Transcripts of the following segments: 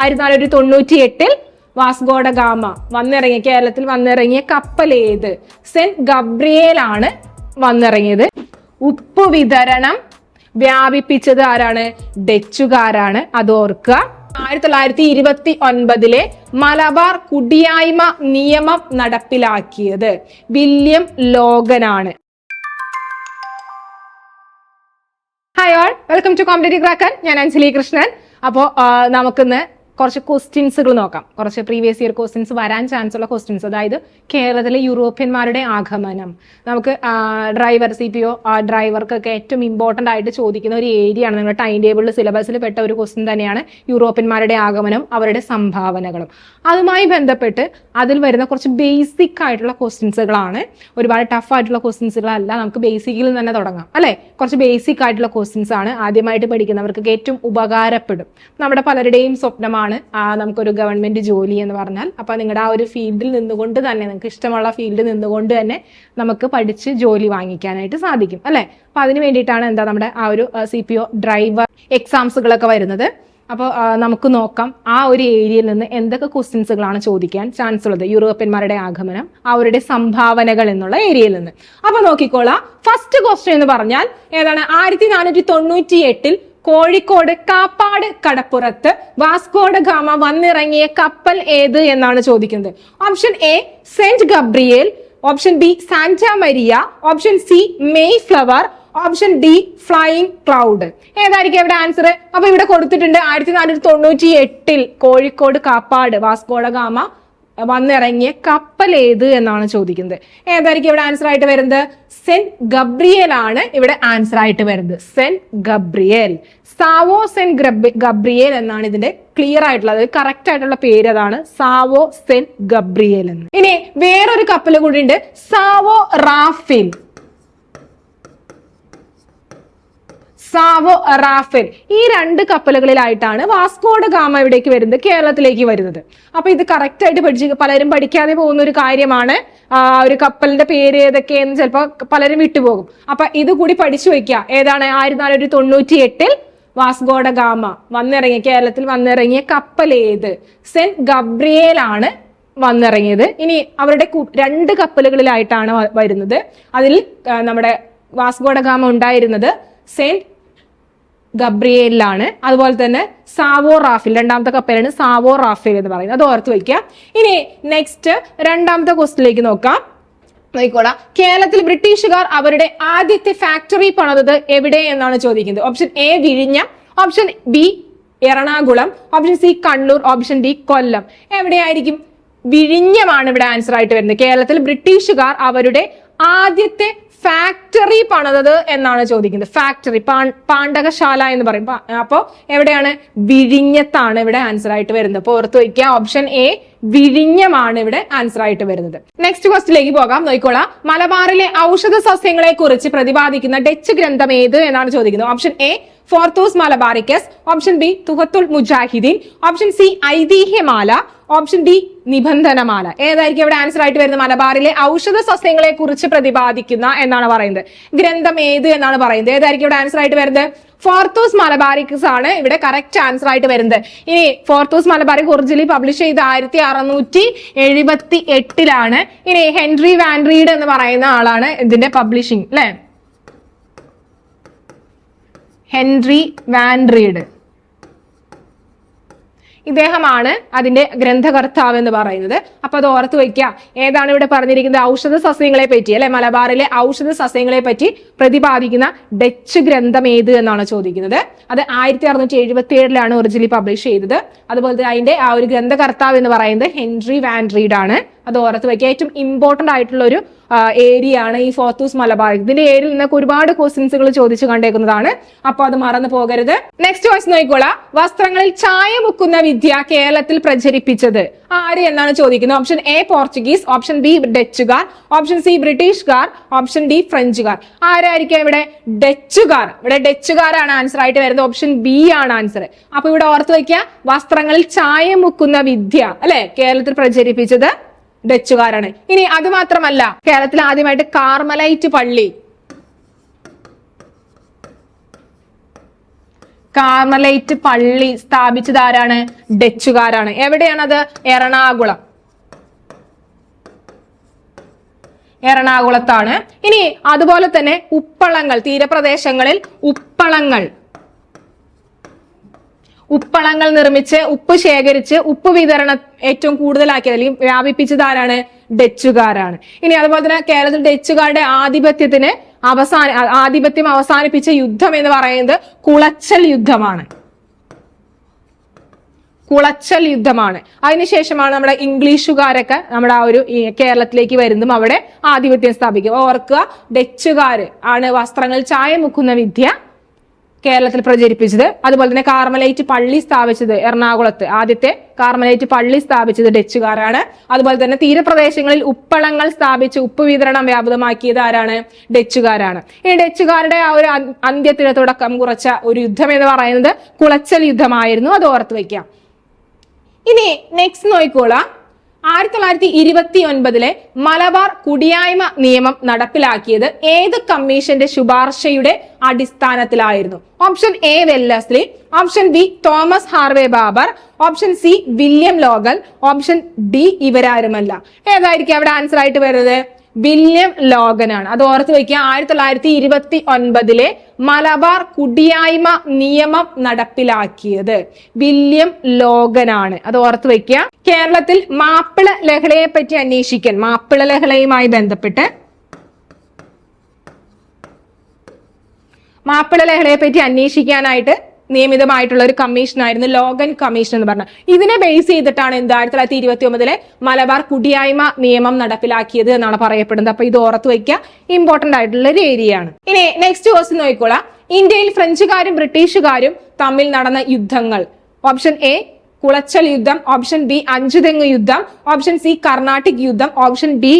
ആയിരത്തി നാനൂറ്റി തൊണ്ണൂറ്റി എട്ടിൽ വാസ്കോഡ ഗാമ വന്നിറങ്ങിയ കേരളത്തിൽ വന്നിറങ്ങിയ കപ്പൽ ഏത്? സെന്റ് ഗബ്രിയേൽ ആണ് വന്നിറങ്ങിയത്. ഉപ്പ് വിതരണം വ്യാപിപ്പിച്ചത് ആരാണ്? ഡച്ചുകാരാണ്. അത് ഓർക്കുക. ആയിരത്തി തൊള്ളായിരത്തി ഇരുപത്തി ഒൻപതിലെ മലബാർ കുടിയായ്മ നിയമം നടപ്പിലാക്കിയത് William ലോഗനാണ്. Hi all welcome to competitive cracker ഞാൻ അഞ്ജലി കൃഷ്ണൻ. അപ്പോൾ നമുക്കിന്ന് കുറച്ച് ക്വസ്റ്റ്യൻസുകൾ നോക്കാം. കുറച്ച് പ്രീവിയസ് ഇയർ ക്വസ്റ്റ്യൻസ് വരാൻ ചാൻസ് ഉള്ള ക്വസ്റ്റ്യൻസ് അതായത് കേരളത്തിലെ യൂറോപ്യന്മാരുടെ ആഗമനം. നമുക്ക് ഡ്രൈവർ സി പി ഒ ഡ്രൈവർക്കൊക്കെ ഏറ്റവും ഇമ്പോർട്ടന്റ് ആയിട്ട് ചോദിക്കുന്ന ഒരു ഏരിയ ആണ്. നമ്മുടെ ടൈം ടേബിളിൽ സിലബസിൽ പെട്ട ഒരു ക്വസ്റ്റ്യൻ തന്നെയാണ് യൂറോപ്യന്മാരുടെ ആഗമനം അവരുടെ സംഭാവനകളും. അതുമായി ബന്ധപ്പെട്ട് അതിൽ വരുന്ന കുറച്ച് ബേസിക് ആയിട്ടുള്ള ക്വസ്റ്റ്യൻസുകളാണ് ഒരുപാട് ടഫ് ആയിട്ടുള്ള ക്വസ്റ്റ്യൻസുകളല്ല നമുക്ക് ബേസിക്കിൽ തന്നെ തുടങ്ങാം. അല്ലെ? കുറച്ച് ബേസിക് ആയിട്ടുള്ള ക്വസ്റ്റ്യൻസ് ആണ് ആദ്യമായിട്ട് പഠിക്കുന്നവർക്ക് ഏറ്റവും ഉപകാരപ്പെടും. നമ്മുടെ പലരുടെയും സ്വപ്നമാണ് ആ, നമുക്കൊരു ഗവൺമെന്റ് ജോലി എന്ന് പറഞ്ഞാൽ. അപ്പൊ നിങ്ങളുടെ ആ ഒരു ഫീൽഡിൽ നിന്നുകൊണ്ട് തന്നെ നിങ്ങൾക്ക് ഇഷ്ടമുള്ള ഫീൽഡിൽ നിന്നുകൊണ്ട് തന്നെ നമുക്ക് പഠിച്ച് ജോലി വാങ്ങിക്കാനായിട്ട് സാധിക്കും അല്ലെ? അപ്പൊ അതിന് വേണ്ടിയിട്ടാണ് എന്താ നമ്മുടെ ആ ഒരു സി പി ഒ ഡ്രൈവർ എക്സാംസുകളൊക്കെ വരുന്നത്. അപ്പോൾ നമുക്ക് നോക്കാം ആ ഒരു ഏരിയയിൽ നിന്ന് എന്തൊക്കെ ക്വസ്റ്റ്യൻസുകളാണ് ചോദിക്കാൻ ചാൻസ് ഉള്ളത്. യൂറോപ്യന്മാരുടെ ആഗമനം അവരുടെ സംഭാവനകൾ എന്നുള്ള ഏരിയയിൽ നിന്ന്. അപ്പൊ നോക്കിക്കോളാം. ഫസ്റ്റ് ക്വസ്റ്റ്യൻ എന്ന് പറഞ്ഞാൽ ഏതാണ്? ആയിരത്തി നാനൂറ്റി തൊണ്ണൂറ്റി എട്ടിൽ കോഴിക്കോട് കാപ്പാട് കടപ്പുറത്ത് വാസ്കോഡ് ഗാമ വന്നിറങ്ങിയ കപ്പൽ ഏത് എന്നാണ് ചോദിക്കുന്നത്. Option A Saint Gabriel. Option B Santa Maria. Option C Mayflower option D Flying Cloud. ഏതായിരിക്കും ഇവിടെ ആൻസർ അപ്പൊ ഇവിടെ കൊടുത്തിട്ടുണ്ട് ആയിരത്തി നാനൂറ്റി തൊണ്ണൂറ്റി എട്ടിൽ Kozhikode Kappad Vasco da Gama വന്നിറങ്ങിയ കപ്പൽ ഏത് എന്നാണ് ചോദിക്കുന്നത്. ഏതായിരിക്കും ഇവിടെ ആൻസർ ആയിട്ട് വരുന്നത്? സെന്റ് ഗബ്രിയേൽ ആണ് ഇവിടെ ആൻസർ ആയിട്ട് വരുന്നത്. Saint Gabriel. São Saint Gabriel എന്നാണ് ഇതിന്റെ ക്ലിയർ ആയിട്ടുള്ളത്. കറക്റ്റ് ആയിട്ടുള്ള പേര് അതാണ്. സാവോ സെന്റ് ഗബ്രിയേൽ എന്ന്. ഇനി വേറൊരു കപ്പൽ കൂടി ഉണ്ട്. São Rafael. São Rafael. ഈ രണ്ട് കപ്പലുകളിലായിട്ടാണ് വാസ്കോഡ ഗാമ ഇവിടേക്ക് വരുന്നത് കേരളത്തിലേക്ക് വരുന്നത്. അപ്പൊ ഇത് കറക്റ്റ് ആയിട്ട് പഠിച്ച് പലരും പഠിക്കാതെ പോകുന്ന ഒരു കാര്യമാണ്. ഒരു കപ്പലിന്റെ പേര് ഏതൊക്കെയെന്ന് ചിലപ്പോൾ പലരും വിട്ടുപോകും അപ്പൊ ഇത് കൂടി പഠിച്ചു വയ്ക്കുക. ഏതാണ്? ആയിരത്തി നാനൂറ്റി തൊണ്ണൂറ്റി എട്ടിൽ വാസ്കോഡ ഗാമ വന്നിറങ്ങിയ കേരളത്തിൽ വന്നിറങ്ങിയ കപ്പൽ ഏത്? സെന്റ് ഗബ്രിയേൽ ആണ് വന്നിറങ്ങിയത്. ഇനി അവരുടെ രണ്ട് കപ്പലുകളിലായിട്ടാണ് വരുന്നത്. അതിൽ നമ്മുടെ വാസ്കോഡ ഗാമ ഉണ്ടായിരുന്നത് സെന്റ് ഗബ്രിയേലിലാണ്. അതുപോലെ തന്നെ സാവോ റാഫേൽ രണ്ടാമത്തെ കപ്പലാണ് സാവോ റാഫേൽ എന്ന് പറയുന്നത്. അത് ഓർത്ത് വയ്ക്കുക ഇനി നെക്സ്റ്റ് രണ്ടാമത്തെ ക്വസ്റ്റിലേക്ക് നോക്കാം. നോക്കിക്കോളാം. കേരളത്തിൽ ബ്രിട്ടീഷുകാർ അവരുടെ ആദ്യത്തെ ഫാക്ടറി പണിതത് എവിടെ എന്നാണ് ചോദിക്കുന്നത്. ഓപ്ഷൻ എ വിഴിഞ്ഞം. Option B Ernakulam. Option C Kannur. Option D Kollam. എവിടെയായിരിക്കും? വിഴിഞ്ഞമാണ് ഇവിടെ ആൻസർ ആയിട്ട് വരുന്നത്. കേരളത്തിൽ ബ്രിട്ടീഷുകാർ അവരുടെ ആദ്യത്തെ ഫാക്ടറി പണിതത് എന്നാണ് ചോദിക്കുന്നത്. ഫാക്ടറി പാണ്ഡകശാല എന്ന് പറയും അപ്പോൾ അപ്പോ എവിടെയാണ്? വിഴിഞ്ഞത്താണ് ഇവിടെ ആൻസർ ആയിട്ട് വരുന്നത്. അപ്പോൾ ഓർത്ത് വയ്ക്കുക ഓപ്ഷൻ എ വിഴിഞ്ഞമാണ് ഇവിടെ ആൻസർ ആയിട്ട് വരുന്നത്. നെക്സ്റ്റ് ക്വസ്റ്റിലേക്ക് പോകാം. നോക്കിക്കോളാം. മലബാറിലെ ഔഷധ സസ്യങ്ങളെ കുറിച്ച് പ്രതിപാദിക്കുന്ന ഡച്ച് ഗ്രന്ഥം ഏത് എന്നാണ് ചോദിക്കുന്നത്. Option A Hortus Malabaricus option B Tuhfatul Mujahideen option C Aithihyamala option D Nibandhanamala ഏതായിരിക്കും ഇവിടെ ആൻസർ ആയിട്ട് വരുന്നത്? മലബാറിലെ ഔഷധ സസ്യങ്ങളെ കുറിച്ച് പ്രതിപാദിക്കുന്ന എന്നാണ് പറയുന്നത്. ഗ്രന്ഥം ഏത് എന്നാണ് പറയുന്നത്? ഏതായിരിക്കും ഇവിടെ ആൻസർ ആയിട്ട് വരുന്നത്? ഫോർത്തൂസ് മലബാരിക്സ് ആണ് ഇവിടെ കറക്റ്റ് ആൻസർ ആയിട്ട് വരുന്നത്. ഇനി ഫോർത്തൂസ് മലബാരിക് ഒറിജിനലി പബ്ലിഷ് ചെയ്ത് ആയിരത്തി അറുന്നൂറ്റി എഴുപത്തി എട്ടിലാണ് ഇനി ഹെൻറി വാൻഡ്രീഡ് എന്ന് പറയുന്ന ആളാണ് ഇതിന്റെ പബ്ലിഷിംഗ് അല്ലെ ഹെൻറി വാൻഡ്രീഡ് ഇദ്ദേഹമാണ് അതിന്റെ ഗ്രന്ഥകർത്താവ് എന്ന് പറയുന്നത്. അപ്പൊ അത് ഓർത്ത് വെക്കുക ഏതാണ് ഇവിടെ പറഞ്ഞിരിക്കുന്നത്? ഔഷധ സസ്യങ്ങളെ പറ്റി അല്ലെ? മലബാറിലെ ഔഷധ സസ്യങ്ങളെ പറ്റി പ്രതിപാദിക്കുന്ന ഡച്ച് ഗ്രന്ഥം ഏത് എന്നാണ് ചോദിക്കുന്നത്. അത് ആയിരത്തി അറുന്നൂറ്റി എഴുപത്തി ഏഴിലാണ് ഒറിജിനലി പബ്ലിഷ് ചെയ്തത്. അതുപോലെ തന്നെ അതിന്റെ ആ ഒരു ഗ്രന്ഥകർത്താവ് എന്ന് പറയുന്നത് ഹെൻറി വാൻഡ്രീഡ് ആണ് അത് ഓർത്ത് വയ്ക്കുക ഏറ്റവും ഇമ്പോർട്ടന്റ് ആയിട്ടുള്ള ഒരു ഏരിയ ആണ് ഈ ഫോർത്തൂസ് മലബാർ ഇതിന്റെ ഏരിയയിൽ നിന്നൊക്കെ ഒരുപാട് ക്വസ്റ്റ്യൻസുകൾ ചോദിച്ചു കണ്ടേക്കുന്നതാണ്. അപ്പൊ അത് മറന്നു പോകരുത്. നെക്സ്റ്റ് ക്വസ്റ്റ് നോക്കിക്കോളാം. വസ്ത്രങ്ങളിൽ ചായ മുക്കുന്ന വിദ്യ കേരളത്തിൽ പ്രചരിപ്പിച്ചത് ആര് എന്നാണ് ചോദിക്കുന്നത്? Option A Portuguese option B ഡച്ചുകാർ option C ബ്രിട്ടീഷുകാർ ഓപ്ഷൻ ഡി ഫ്രഞ്ചുകാർ ആരായിരിക്കും ഇവിടെ? ഡച്ചുകാർ ഇവിടെ ഡച്ചുകാരാണ് ആൻസർ ആയിട്ട് വരുന്നത്. ഓപ്ഷൻ ബി ആണ് ആൻസർ അപ്പൊ ഇവിടെ ഓർത്ത് വയ്ക്കുക. വസ്ത്രങ്ങളിൽ ചായ മുക്കുന്ന വിദ്യ അല്ലെ? കേരളത്തിൽ പ്രചരിപ്പിച്ചത് ഡച്ചുകാരാണ്. ഇനി അത് മാത്രമല്ല കേരളത്തിൽ ആദ്യമായിട്ട് കാർമലൈറ്റ് പള്ളി. കാർമലൈറ്റ് പള്ളി സ്ഥാപിച്ചത് ആരാണ്? ഡച്ചുകാരാണ്. എവിടെയാണത്? എറണാകുളം. എറണാകുളത്താണ്. ഇനി അതുപോലെ തന്നെ ഉപ്പളങ്ങൾ തീരപ്രദേശങ്ങളിൽ ഉപ്പളങ്ങൾ. ഉപ്പളങ്ങൾ നിർമ്മിച്ച് ഉപ്പ് ശേഖരിച്ച് ഉപ്പ് വിതരണം ഏറ്റവും കൂടുതലാക്കിയത് അല്ലെങ്കിൽ വ്യാപിപ്പിച്ചത് ആരാണ് ഡച്ചുകാരാണ്. ഇനി അതുപോലെ തന്നെ കേരളത്തിൽ ഡച്ചുകാരുടെ ആധിപത്യത്തിന് അവസാന ആധിപത്യം അവസാനിപ്പിച്ച യുദ്ധം എന്ന് പറയുന്നത് കുളച്ചൽ യുദ്ധമാണ്. കുളച്ചൽ യുദ്ധമാണ്. അതിനുശേഷമാണ് നമ്മുടെ ഇംഗ്ലീഷുകാരൊക്കെ നമ്മുടെ ആ ഒരു കേരളത്തിലേക്ക് വരുന്നതും അവിടെ ആധിപത്യം സ്ഥാപിക്കും ഓർക്കുക ഡച്ചുകാർ ആണ് വസ്ത്രങ്ങൾ ചായ മുക്കുന്ന വിദ്യ. കേരളത്തിൽ പ്രചരിപ്പിച്ചത്. അതുപോലെ തന്നെ കാർമലൈറ്റ് പള്ളി സ്ഥാപിച്ചത് എറണാകുളത്ത്. ആദ്യത്തെ കാർമലൈറ്റ് പള്ളി സ്ഥാപിച്ചത് ഡച്ചുകാരാണ്. അതുപോലെ തന്നെ തീരപ്രദേശങ്ങളിൽ ഉപ്പളങ്ങൾ സ്ഥാപിച്ച് ഉപ്പ് വിതരണം വ്യാപകമാക്കിയത് ആരാണ്? ഡച്ചുകാരാണ്. ഈ ഡച്ചുകാരുടെ ആ ഒരു അന്- അന്ത്യത്തിന് തുടക്കം കുറച്ച ഒരു യുദ്ധം എന്ന് പറയുന്നത് കുളച്ചൽ യുദ്ധമായിരുന്നു. അത് ഓർത്ത് വയ്ക്കാം. ഇനി നെക്സ്റ്റ് നോക്കിക്കോളാം. ആയിരത്തി തൊള്ളായിരത്തി ഇരുപത്തി ഒൻപതിലെ മലബാർ കുടിയായ്മ നിയമം നടപ്പിലാക്കിയത് ഏത് കമ്മീഷന്റെ ശുപാർശയുടെ അടിസ്ഥാനത്തിലായിരുന്നു? Option A Wellesley. Option B Thomas Harvey Babar. Option C William Logan. Option D ഇവരാരുമല്ല. ഏതായിരിക്കും അവിടെ ആൻസർ ആയിട്ട് വരുന്നത്? വില്യം ലോഗനാണ്. അത് ഓർത്ത് വയ്ക്കുക ആയിരത്തി തൊള്ളായിരത്തി ഇരുപത്തി ഒൻപതിലെ മലബാർ കുടിയായ്മ നിയമം നടപ്പിലാക്കിയത്. വില്യം ലോഗനാണ്. അത് ഓർത്ത് വയ്ക്കുക കേരളത്തിൽ മാപ്പിള ലഹളയെ പറ്റി അന്വേഷിക്കാൻ മാപ്പിള ലഹളയുമായി ബന്ധപ്പെട്ട്. മാപ്പിള ലഹളയെ പറ്റി അന്വേഷിക്കാനായിട്ട് നിയമിതമായിട്ടുള്ള ഒരു കമ്മീഷനായിരുന്നു ലോഗൻ കമ്മീഷൻ എന്ന് പറഞ്ഞത്. ഇതിനെ ബേസ് ചെയ്തിട്ടാണ് എന്ത് ആയിരത്തി തൊള്ളായിരത്തി ഇരുപത്തി ഒമ്പതിലെ മലബാർ കുടിയായ്മ നിയമം നടപ്പിലാക്കിയത് എന്നാണ് പറയപ്പെടുന്നത്. അപ്പൊ ഇത് ഓർത്ത് വയ്ക്കുക ഇമ്പോർട്ടന്റ് ആയിട്ടുള്ള ഒരു ഏരിയ ആണ്. ഇനി നെക്സ്റ്റ് ക്വസ്റ്റ്യൻ നോക്കിക്കോളാം. ഇന്ത്യയിൽ ഫ്രഞ്ചുകാരും ബ്രിട്ടീഷുകാരും തമ്മിൽ നടന്ന യുദ്ധങ്ങൾ. ഓപ്ഷൻ എ കുളച്ചൽ യുദ്ധം. ഓപ്ഷൻ ബി അഞ്ചുതെങ്ങ് യുദ്ധം. ഓപ്ഷൻ സി കർണാട്ടിക് യുദ്ധം. ഓപ്ഷൻ ഡി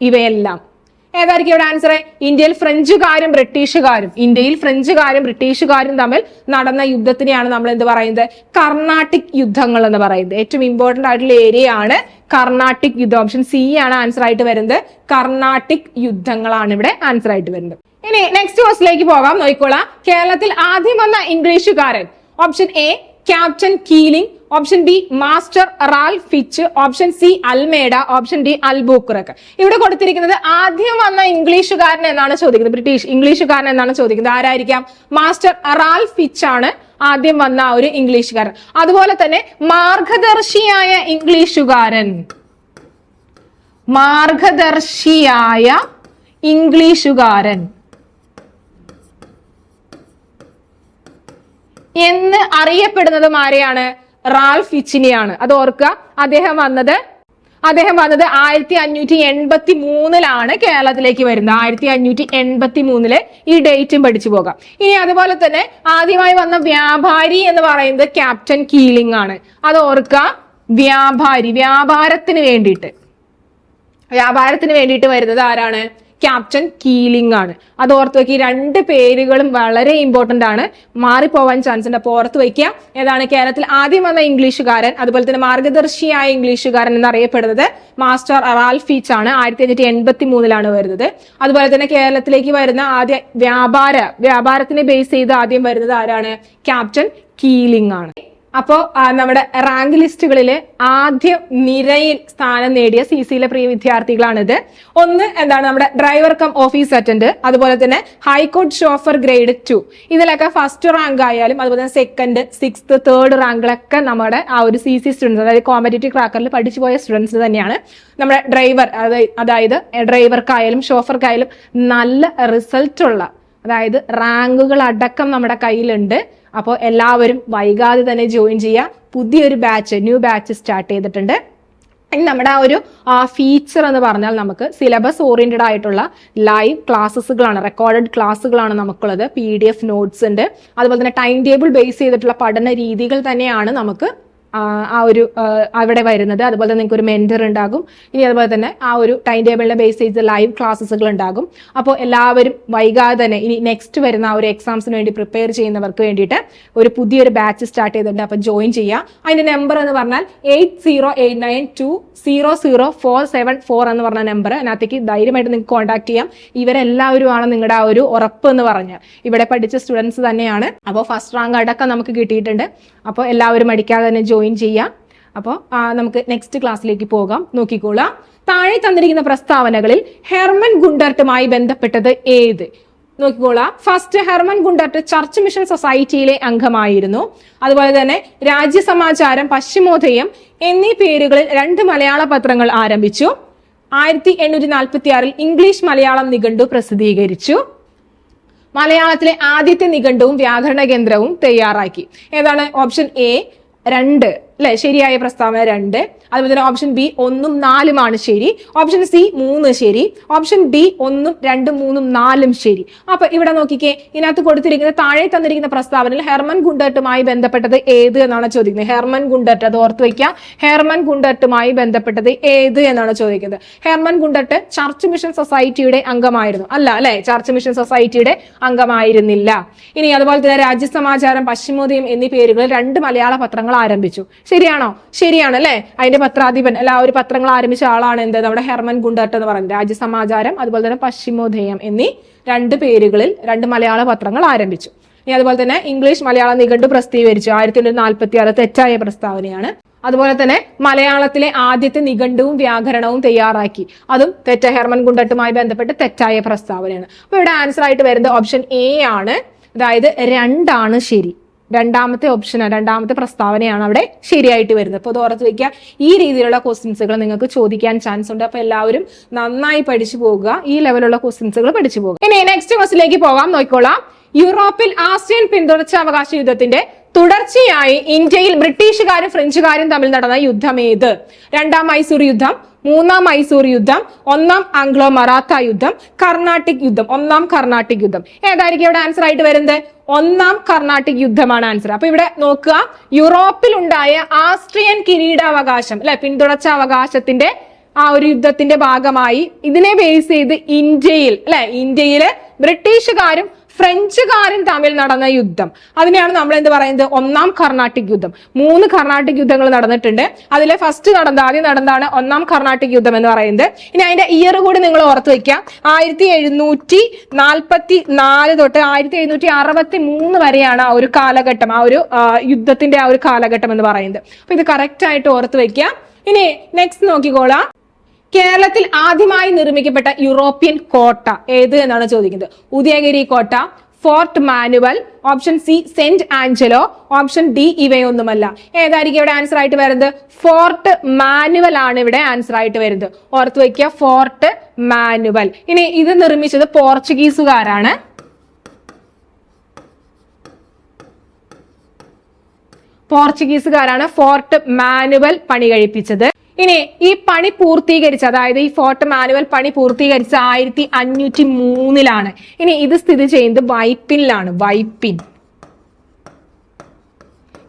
ഇവയെല്ലാം. ഏതായിരിക്കും ഇവിടെ ആൻസർ ഇന്ത്യയിൽ ഫ്രഞ്ചുകാരും ബ്രിട്ടീഷുകാരും ഇന്ത്യയിൽ ഫ്രഞ്ചുകാരും ബ്രിട്ടീഷുകാരും തമ്മിൽ നടന്ന യുദ്ധത്തിനെയാണ് നമ്മൾ എന്ത് പറയുന്നത്? കർണാട്ടിക് യുദ്ധങ്ങൾ എന്ന് പറയുന്നത്. ഏറ്റവും ഇമ്പോർട്ടന്റ് ആയിട്ടുള്ള ഏരിയ ആണ് കർണാട്ടിക് യുദ്ധം. ഓപ്ഷൻ സി ആണ് ആൻസർ ആയിട്ട് വരുന്നത്. കർണാട്ടിക് യുദ്ധങ്ങളാണ് ഇവിടെ ആൻസർ ആയിട്ട് വരുന്നത്. ഇനി നെക്സ്റ്റ് ക്വസ്റ്റിലേക്ക് പോകാം. നോക്കിക്കോളാം. കേരളത്തിൽ ആദ്യം വന്ന ഇംഗ്ലീഷുകാരൻ option A captain Keeling option B master Ralph Fitch option C Almeida option D Albuquerque ഇവിടെ കൊടുത്തിരിക്കുന്നത് ആദ്യം വന്ന ഇംഗ്ലീഷുകാരൻ എന്നാണ് ചോദിക്കുന്നത്. ബ്രിട്ടീഷ് ഇംഗ്ലീഷുകാരൻ എന്നാണ് ചോദിക്കുന്നത്. ആരായിരിക്കാം? മാസ്റ്റർ റാൽ ഫിച്ച് ആണ് ആദ്യം വന്ന ഒരു ഇംഗ്ലീഷുകാരൻ. അതുപോലെ തന്നെ മാർഗദർശിയായ ഇംഗ്ലീഷുകാരൻ. മാർഗദർശിയായ ഇംഗ്ലീഷുകാരൻ. എന്ന് അറിയപ്പെടുന്നതും ആരെയാണ്? റാൽഫ് ഇച്ചിനിയാണ്. അത് ഓർക്കുക. അദ്ദേഹം വന്നത് അദ്ദേഹം വന്നത് ആയിരത്തി അഞ്ഞൂറ്റി എൺപത്തി മൂന്നിലാണ് കേരളത്തിലേക്ക് വരുന്നത്. ആയിരത്തി അഞ്ഞൂറ്റി എൺപത്തി മൂന്നിൽ ഈ ഡേറ്റും പഠിച്ചു പോകാം. ഇനി അതുപോലെ തന്നെ ആദ്യമായി വന്ന വ്യാപാരി എന്ന് പറയുന്നത് ക്യാപ്റ്റൻ കീലിംഗ് ആണ്. അത് ഓർക്കുക. വ്യാപാരി വ്യാപാരത്തിന് വേണ്ടിയിട്ട്. വ്യാപാരത്തിന് വേണ്ടിയിട്ട് വരുന്നത് ആരാണ്? ക്യാപ്റ്റൻ കീലിംഗ് ആണ് അത് ഓർത്ത് വയ്ക്കുക രണ്ട് പേരുകളും വളരെ ഇമ്പോർട്ടന്റ് ആണ്. മാറിപ്പോവാൻ ചാൻസ് ഉണ്ട്. അപ്പോൾ ഓർത്ത് വയ്ക്കുക ഏതാണ് കേരളത്തിൽ ആദ്യം വന്ന ഇംഗ്ലീഷുകാരൻ അതുപോലെ തന്നെ മാർഗദർശിയായ ഇംഗ്ലീഷുകാരൻ എന്നറിയപ്പെടുന്നത് മാസ്റ്റർ അറാൽഫീച്ച് ആണ്. ആയിരത്തി അഞ്ഞൂറ്റി എൺപത്തി മൂന്നിലാണ് വരുന്നത്. അതുപോലെ തന്നെ കേരളത്തിലേക്ക് വരുന്ന ആദ്യ വ്യാപാര വ്യാപാരത്തിനെ ബേസ് ചെയ്ത് ആദ്യം വരുന്നത് ആരാണ്? ക്യാപ്റ്റൻ കീലിംഗ് ആണ് അപ്പോ നമ്മുടെ റാങ്ക് ലിസ്റ്റുകളിലെ ആദ്യ നിരയിൽ സ്ഥാനം നേടിയ സി സിയിലെ പ്രിയ വിദ്യാർത്ഥികളാണിത്. ഒന്ന് എന്താണ് നമ്മുടെ ഡ്രൈവർ കം ഓഫീസ് അറ്റൻഡ് അതുപോലെ തന്നെ high court chauffeur grade two ഇതിലൊക്കെ ഫസ്റ്റ് റാങ്ക് ആയാലും അതുപോലെ തന്നെ സെക്കൻഡ് സിക്സ്ത് തേർഡ് റാങ്കിലൊക്കെ നമ്മുടെ ആ ഒരു സി സി സ്റ്റുഡൻസ് അതായത് കോമ്പറ്റേറ്റീവ് ക്രാക്കറിൽ പഠിച്ചു പോയ സ്റ്റുഡൻസ് തന്നെയാണ് നമ്മുടെ ഡ്രൈവർ അതായത് ഡ്രൈവർക്കായാലും ഷോഫർക്കായാലും നല്ല റിസൾട്ട് ഉള്ള അതായത് റാങ്കുകൾ അടക്കം നമ്മുടെ കയ്യിലുണ്ട്. അപ്പോൾ എല്ലാവരും വൈകാതെ തന്നെ ജോയിൻ ചെയ്യുക പുതിയൊരു ബാച്ച് ന്യൂ ബാച്ച് സ്റ്റാർട്ട് ചെയ്തിട്ടുണ്ട്. ഇനി നമ്മുടെ ആ ഒരു ഫീച്ചർ എന്ന് പറഞ്ഞാൽ നമുക്ക് സിലബസ് ഓറിയന്റഡ് ആയിട്ടുള്ള ലൈവ് ക്ലാസ്സുകളാണ് റെക്കോർഡഡ് ക്ലാസ്സുകളാണ് നമുക്കുള്ളത്. പി ഡി എഫ് നോട്ട്സ് ഉണ്ട്. അതുപോലെ തന്നെ ടൈം ടേബിൾ ബേസ് ചെയ്തിട്ടുള്ള പഠന രീതികൾ തന്നെയാണ് നമുക്ക് ആ, ഒരു അവിടെ വരുന്നത്. അതുപോലെ തന്നെ നിങ്ങൾക്ക് ഒരു മെന്റർ ഉണ്ടാകും. ഇനി അതുപോലെ തന്നെ ആ ഒരു ടൈം ടേബിളിനെ ബേസ് ചെയ്ത് ലൈവ് ക്ലാസ്സുകൾ ഉണ്ടാകും. അപ്പോൾ എല്ലാവരും വൈകാതെ തന്നെ ഇനി നെക്സ്റ്റ് വരുന്ന ആ ഒരു എക്സാംസിന് വേണ്ടി പ്രിപ്പയർ ചെയ്യുന്നവർക്ക് വേണ്ടിയിട്ട് ഒരു പുതിയൊരു ബാച്ച് സ്റ്റാർട്ട് ചെയ്തിട്ടുണ്ട്. അപ്പോൾ ജോയിൻ ചെയ്യുക. അതിന്റെ നമ്പർ എന്ന് പറഞ്ഞാൽ eight zero eight nine two zero zero four seven four എന്ന് പറഞ്ഞ നമ്പർ അതിനകത്തേക്ക് ധൈര്യമായിട്ട് നിങ്ങൾക്ക് കോൺടാക്ട് ചെയ്യാം. ഇവരെല്ലാവരും ആണ് നിങ്ങളുടെ ആ ഒരു ഉറപ്പ് എന്ന് പറഞ്ഞാൽ ഇവിടെ പഠിച്ച സ്റ്റുഡൻസ് തന്നെയാണ്. അപ്പോൾ ഫസ്റ്റ് റാങ്ക് അടക്കം നമുക്ക് കിട്ടിയിട്ടുണ്ട്. അപ്പോൾ എല്ലാവരും അടിക്കാതെ തന്നെ ജോയിൻ ചെയ്യാം. അപ്പോൾ നമുക്ക് നെക്സ്റ്റ് ക്ലാസ്സിലേക്ക് പോകാം. നോക്കിക്കോളാം. താഴെ തന്നിരിക്കുന്ന പ്രസ്താവനകളിൽ ഹെർമൻ ഗുണ്ടർട്ടുമായി ബന്ധപ്പെട്ടത് ഏത്? നോക്കിക്കോളാം. First Hermann Gundert church mission സൊസൈറ്റിയിലെ അംഗമായിരുന്നു. അതുപോലെ തന്നെ രാജ്യസമാചാരം പശ്ചിമോദയം എന്നീ പേരുകളിൽ രണ്ട് മലയാള പത്രങ്ങൾ ആരംഭിച്ചു. ആയിരത്തി എണ്ണൂറ്റി നാൽപ്പത്തി ആറിൽ ഇംഗ്ലീഷ് മലയാളം നിഘണ്ടു പ്രസിദ്ധീകരിച്ചു. മലയാളത്തിലെ ആദ്യത്തെ നിഘണ്ടുവും വ്യാകരണ കേന്ദ്രവും തയ്യാറാക്കി. ഏതാണ്? ഓപ്ഷൻ എ രണ്ട്. അല്ലെ? ശരിയായ പ്രസ്താവന രണ്ട്. അതുപോലെ തന്നെ ഓപ്ഷൻ ബി ഒന്നും നാലുമാണ് ശരി. ഓപ്ഷൻ സി മൂന്ന് ശരി. ഓപ്ഷൻ ഡി ഒന്നും രണ്ടും മൂന്നും നാലും ശരി. അപ്പൊ ഇവിടെ നോക്കിക്കേ ഇതിനകത്ത് കൊടുത്തിരിക്കുന്ന താഴെ തന്നിരിക്കുന്ന പ്രസ്താവനയിൽ ഹെർമൻ ഗുണ്ടർട്ടുമായി ബന്ധപ്പെട്ടത് ഏത് എന്നാണ് ചോദിക്കുന്നത്. ഹെർമൻ ഗുണ്ടർട്ട് അത് ഓർത്ത് വയ്ക്കുക. ഹെർമൻ ഗുണ്ടർട്ടുമായി ബന്ധപ്പെട്ടത് ഏത് എന്നാണ് ചോദിക്കുന്നത്. ഹെർമൻ ഗുണ്ടർട്ട് ചർച്ച് മിഷൻ സൊസൈറ്റിയുടെ അംഗമായിരുന്നു. അല്ല അല്ലെ? ചർച്ച് മിഷൻ സൊസൈറ്റിയുടെ അംഗമായിരുന്നില്ല. ഇനി അതുപോലെ തന്നെ രാജ്യസമാചാരം പശ്ചിമോദയം എന്നീ പേരുകളിൽ രണ്ട് മലയാള പത്രങ്ങൾ ആരംഭിച്ചു. ശരിയാണോ? ശരിയാണ് അല്ലെ? അതിന്റെ പത്രാധിപൻ. അല്ല ആ ഒരു പത്രങ്ങൾ ആരംഭിച്ച ആളാണ് എന്ത്? നമ്മുടെ ഹെർമൻ ഗുണ്ടർട്ട് എന്ന് പറയുന്നത്. രാജ്യസമാചാരം അതുപോലെ തന്നെ പശ്ചിമോദയം എന്നീ രണ്ട് പേരുകളിൽ രണ്ട് മലയാള പത്രങ്ങൾ ആരംഭിച്ചു. ഇനി അതുപോലെ തന്നെ ഇംഗ്ലീഷ് മലയാളം നിഘണ്ടു പ്രസിദ്ധീകരിച്ചു. ആയിരത്തി തൊള്ളായിരത്തി നാൽപ്പത്തി ആറ് തെറ്റായ പ്രസ്താവനയാണ്. അതുപോലെ തന്നെ മലയാളത്തിലെ ആദ്യത്തെ നിഘണ്ടുവും വ്യാകരണവും തയ്യാറാക്കി. അതും തെറ്റ ഹെർമൻ ഗുണ്ടട്ടുമായി ബന്ധപ്പെട്ട് തെറ്റായ പ്രസ്താവനയാണ്. അപ്പൊ ഇവിടെ ആൻസർ ആയിട്ട് വരുന്നത് ഓപ്ഷൻ എ ആണ്. അതായത് രണ്ടാണ് ശരി. രണ്ടാമത്തെ ഓപ്ഷനാണ് രണ്ടാമത്തെ പ്രസ്താവനയാണ് അവിടെ ശരിയായിട്ട് വരുന്നത്. അപ്പോൾ അത് ഓർത്ത് വെക്കുക ഈ രീതിയിലുള്ള ക്വസ്റ്റ്യൻസുകൾ നിങ്ങൾക്ക് ചോദിക്കാൻ ചാൻസ് ഉണ്ട്. അപ്പോൾ എല്ലാവരും നന്നായി പഠിച്ചു പോകുക ഈ ലെവലുള്ള ക്വസ്റ്റ്യൻസുകൾ പഠിച്ചു പോകുക ഇനി നെക്സ്റ്റ് ക്വസ്റ്റിലേക്ക് പോകാം നോക്കിക്കോളാം. യൂറോപ്പിൽ ആസിയൻ പിന്തുടർച്ചാവകാശ യുദ്ധത്തിന്റെ തുടർച്ചയായി ഇന്ത്യയിൽ ബ്രിട്ടീഷുകാരും ഫ്രഞ്ചുകാരും തമ്മിൽ നടന്ന യുദ്ധം ഏത്? രണ്ടാം മൈസൂർ യുദ്ധം മൂന്നാം മൈസൂർ യുദ്ധം ഒന്നാം ആംഗ്ലോ മറാത്ത യുദ്ധം കർണാട്ടിക് യുദ്ധം ഒന്നാം കർണാട്ടിക് യുദ്ധം. ഏതായിരിക്കും ഇവിടെ ആൻസർ ആയിട്ട് വരുന്നത്? ഒന്നാം കർണാട്ടിക് യുദ്ധമാണ് ആൻസർ അപ്പൊ ഇവിടെ നോക്കുക യൂറോപ്പിൽ ഉണ്ടായ ആസ്ട്രിയൻ കിരീടാവകാശം അല്ലെ പിന്തുടർച്ചാവകാശത്തിന്റെ ആ ഒരു യുദ്ധത്തിന്റെ ഭാഗമായി ഇതിനെ ബേസ് ചെയ്ത് ഇന്ത്യയിൽ അല്ലെ ഇന്ത്യയിൽ ബ്രിട്ടീഷുകാരും ഫ്രഞ്ചുകാരും തമ്മിൽ നടന്ന യുദ്ധം. അതിനെയാണ് നമ്മൾ എന്ത് പറയുന്നത്? ഒന്നാം കർണാട്ടിക് യുദ്ധം. മൂന്ന് കർണാട്ടിക് യുദ്ധങ്ങൾ നടന്നിട്ടുണ്ട്. അതിലെ ഫസ്റ്റ് നടന്ന ആദ്യം നടന്നതാണ് ഒന്നാം കർണാട്ടിക് യുദ്ധം എന്ന് പറയുന്നത്. ഇനി അതിന്റെ ഇയർ കൂടി നിങ്ങൾ ഓർത്ത് വെക്കുക. ആയിരത്തി എഴുന്നൂറ്റി നാൽപ്പത്തി നാല് തൊട്ട് ആയിരത്തി എഴുന്നൂറ്റി അറുപത്തി മൂന്ന് വരെയാണ് ആ ഒരു കാലഘട്ടം ആ ഒരു യുദ്ധത്തിന്റെ ആ ഒരു കാലഘട്ടം എന്ന് പറയുന്നത്. അപ്പൊ ഇത് കറക്റ്റ് ആയിട്ട് ഓർത്ത് വെക്കുക. ഇനി നെക്സ്റ്റ് നോക്കിക്കോളാം. കേരളത്തിൽ ആദ്യമായി നിർമ്മിക്കപ്പെട്ട യൂറോപ്യൻ കോട്ട ഏത് എന്നാണ് ചോദിക്കുന്നത്? ഉദയഗിരി കോട്ട fort Manuel option C saint Angelo option D ഇവയൊന്നുമല്ല. ഏതായിരിക്കും ഇവിടെ ആൻസർ ആയിട്ട് വരുന്നത്? ഫോർട്ട് മാനുവൽ ആണ് ഇവിടെ ആൻസർ ആയിട്ട് വരുന്നത്. ഓർത്ത് വയ്ക്കുക ഫോർട്ട് മാനുവൽ. ഇനി ഇത് നിർമ്മിച്ചത് പോർച്ചുഗീസുകാരാണ്. പോർച്ചുഗീസുകാരാണ് ഫോർട്ട് മാനുവൽ പണി കഴിപ്പിച്ചത്. ഇനി ഈ പണി പൂർത്തീകരിച്ച അതായത് ഈ ഫോർട്ട് മാനുവൽ പണി പൂർത്തീകരിച്ച ആയിരത്തി അഞ്ഞൂറ്റി മൂന്നിലാണ് ഇനി ഇത് സ്ഥിതി ചെയ്യുന്നത് വൈപ്പിനിലാണ് വൈപ്പിൻ.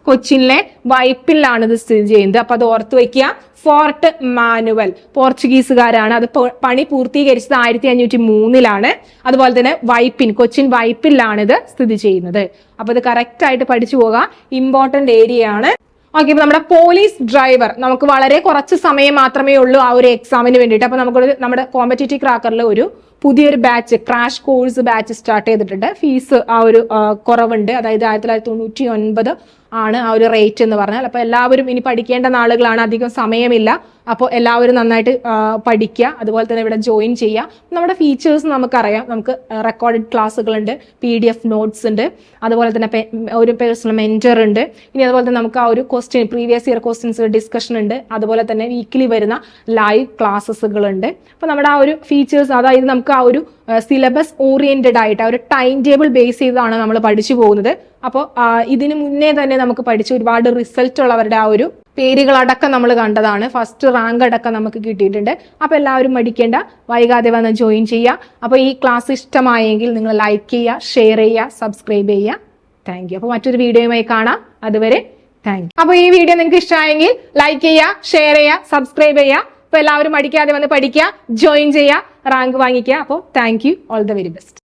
കൊച്ചിനിലെ വൈപ്പിലാണ് ഇത് സ്ഥിതി ചെയ്യുന്നത്. അപ്പൊ അത് ഓർത്തു വെക്കുക ഫോർട്ട് മാനുവൽ പോർച്ചുഗീസുകാരാണ് അത് പണി പൂർത്തീകരിച്ചത് ആയിരത്തി അഞ്ഞൂറ്റി മൂന്നിലാണ് അതുപോലെ തന്നെ വൈപ്പിൻ കൊച്ചിൻ വൈപ്പിലാണ് ഇത് സ്ഥിതി ചെയ്യുന്നത്. അപ്പൊ ഇത് കറക്റ്റ് ആയിട്ട് പഠിച്ചു പോകാം. ഇമ്പോർട്ടന്റ് ഏരിയ ആണ്. ഓക്കെ ഇപ്പൊ നമ്മുടെ പോലീസ് ഡ്രൈവർ നമുക്ക് വളരെ കുറച്ച് സമയം മാത്രമേ ഉള്ളൂ ആ ഒരു എക്സാമിന് വേണ്ടിയിട്ട്. അപ്പൊ നമുക്ക് നമ്മുടെ കോമ്പറ്റേറ്റീവ് ക്രാക്കറിൽ ഒരു പുതിയൊരു batch crash course batch start ചെയ്തിട്ടുണ്ട്. ഫീസ് ആ ഒരു കുറവുണ്ട്. അതായത് ആയിരത്തി തൊള്ളായിരത്തി തൊണ്ണൂറ്റി ഒൻപത് ആണ് ആ ഒരു റേറ്റ് എന്ന് പറഞ്ഞാൽ. അപ്പോൾ എല്ലാവരും ഇനി പഠിക്കേണ്ട നാളുകളാണ് അധികം സമയമില്ല. അപ്പോൾ എല്ലാവരും നന്നായിട്ട് പഠിക്കുക അതുപോലെ തന്നെ ഇവിടെ ജോയിൻ ചെയ്യുക. നമ്മുടെ ഫീച്ചേഴ്സ് നമുക്കറിയാം. നമുക്ക് റെക്കോർഡഡ് ക്ലാസ്സുകളുണ്ട് പി ഡി എഫ് നോട്ട്സ് ഉണ്ട്. അതുപോലെ തന്നെ ഒരു പേഴ്സണൽ മെന്റർ ഉണ്ട്. ഇനി അതുപോലെ തന്നെ നമുക്ക് ആ ഒരു question previous year questions discussion ഉണ്ട്. അതുപോലെ തന്നെ വീക്കിലി വരുന്ന ലൈവ് ക്ലാസ്സുകളുണ്ട് അപ്പോൾ നമ്മുടെ ആ ഒരു ഫീച്ചേഴ്സ് അതായത് നമുക്ക് ആ ഒരു സിലബസ് ഓറിയന്റഡ് ആയിട്ട് ഒരു ടൈം ടേബിൾ ബേസ് ചെയ്താണ് നമ്മൾ പഠിച്ചു പോകുന്നത്. അപ്പോൾ ഇതിന് മുന്നേ തന്നെ നമുക്ക് പഠിച്ച ഒരുപാട് റിസൾട്ട് ഉള്ളവരുടെ ആ ഒരു പേരുകളടക്കം നമ്മൾ കണ്ടതാണ്. ഫസ്റ്റ് റാങ്ക് അടക്കം നമുക്ക് കിട്ടിയിട്ടുണ്ട്. അപ്പോൾ എല്ലാവരും മടിക്കേണ്ട വൈകാതെ വന്ന് ജോയിൻ ചെയ്യുക. അപ്പോൾ ഈ ക്ലാസ് ഇഷ്ടമായെങ്കിൽ നിങ്ങൾ ലൈക്ക് ചെയ്യുക ഷെയർ ചെയ്യുക സബ്സ്ക്രൈബ് ചെയ്യുക. താങ്ക് യു അപ്പോൾ മറ്റൊരു വീഡിയോയുമായി കാണാം. അതുവരെ താങ്ക് യു അപ്പോൾ ഈ വീഡിയോ നിങ്ങൾക്ക് ഇഷ്ടമായെങ്കിൽ ലൈക്ക് ചെയ്യുക ഷെയർ ചെയ്യുക സബ്സ്ക്രൈബ് ചെയ്യുക. അപ്പോൾ എല്ലാവരും മടിക്കാതെ വന്ന് പഠിക്കുക ജോയിൻ ചെയ്യുക. റാങ്ക് വാങ്ങിക്കുക. അപ്പോൾ thank you all the very best